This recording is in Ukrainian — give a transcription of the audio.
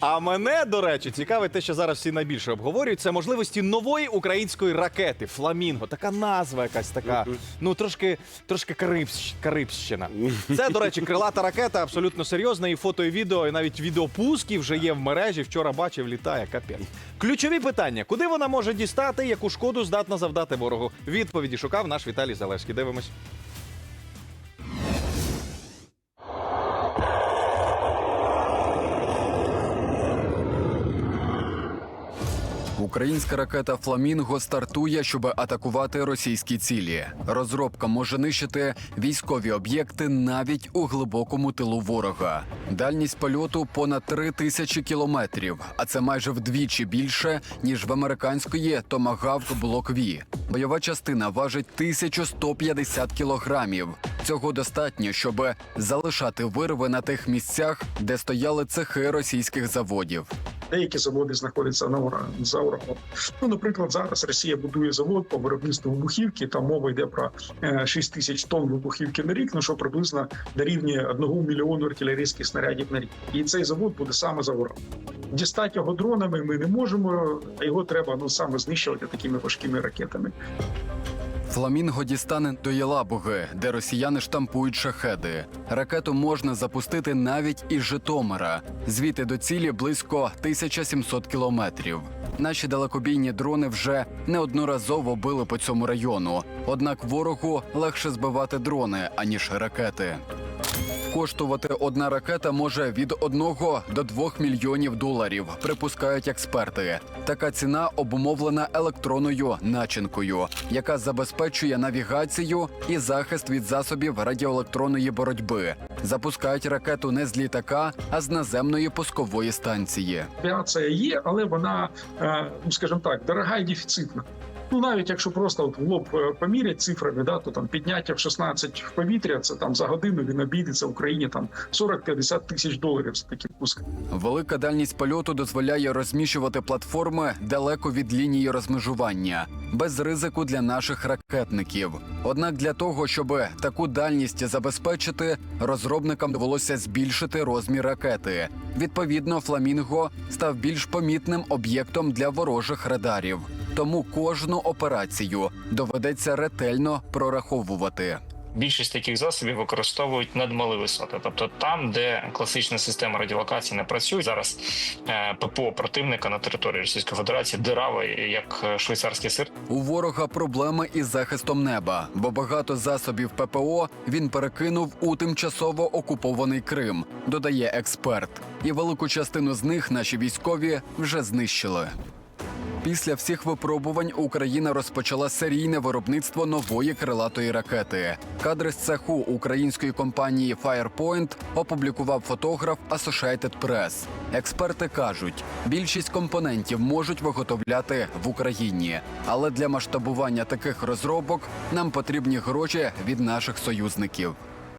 А мене, до речі, цікавить те, що зараз всі найбільше обговорюють. Це можливості нової української ракети Фламінго. Така назва якась така. Ну трошки, трошки Карибщ, Карибщина. Це, до речі, крилата ракета, абсолютно серйозна. І фото, і відео, і навіть відеопуски вже є в мережі. Вчора бачив, літає капець. Ключові питання: куди вона може дістати, яку шкоду здатна завдати ворогу? Відповіді шукав наш Віталій Залевський. Дивимось. Українська ракета Фламінго стартує, щоб атакувати російські цілі. Розробка може нищити військові об'єкти навіть у глибокому тилу ворога. Дальність польоту понад три тисячі кілометрів, а це майже вдвічі більше ніж в американської Томагавк Блок Ві. Бойова частина важить 1150 кілограмів. Цього достатньо, щоб залишати вирви на тих місцях, де стояли цехи російських заводів. Деякі заводи знаходяться на ура за урагом. Ну, наприклад, зараз Росія будує завод по виробництву вибухівки. Там мова йде про е, 6 тисяч тонн вибухівки на рік, ну що приблизно дорівнює 1 мільйону артилерійських снарядів на рік. І цей завод буде саме за урагом. Дістати його дронами ми не можемо, а його треба ну саме знищувати такими важкими ракетами. Фламінго дістане до Єлабуги, де росіяни штампують шахеди. Ракету можна запустити навіть із Житомира. Звідти до цілі близько 1700 кілометрів. Наші далекобійні дрони вже неодноразово били по цьому району. Однак ворогу легше збивати дрони аніж ракети. Коштувати одна ракета може від 1 до 2 мільйонів доларів, припускають експерти. Така ціна обумовлена електронною начинкою, яка забезпечує навігацію і захист від засобів радіоелектронної боротьби. Запускають ракету не з літака, а з наземної пускової станції. Авіація є, але вона, е, ну скажімо так, дорога і дефіцитна. Ну навіть якщо просто от в лоб е, помірять цифрами, да, то там підняття в 16 в повітря, це там за годину він обійдеться в Україні там 40-50 тисяч доларів за такі пуски. Велика дальність польоту дозволяє розміщувати платформи далеко від лінії розмежування, без ризику для наших ракетників. Однак для того, щоб таку дальність забезпечити, розробникам довелося збільшити розмір ракети. Відповідно, фламінго став більш помітним об'єктом для ворожих радарів. Тому кожну операцію доведеться ретельно прораховувати. Більшість таких засобів використовують надмали висоти, тобто там, де класична система радіолокації не працює зараз. е, ППО противника на території Російської Федерації диравий, як е, швейцарський сир. У ворога проблеми із захистом неба, бо багато засобів ППО він перекинув у тимчасово окупований Крим, додає експерт. І велику частину з них наші військові вже знищили. Після всіх випробувань Україна розпочала серійне виробництво нової крилатої ракети. Кадри з цеху української компанії Firepoint опублікував фотограф Associated Press. Експерти кажуть, більшість компонентів можуть виготовляти в Україні, але для масштабування таких розробок нам потрібні гроші від наших союзників.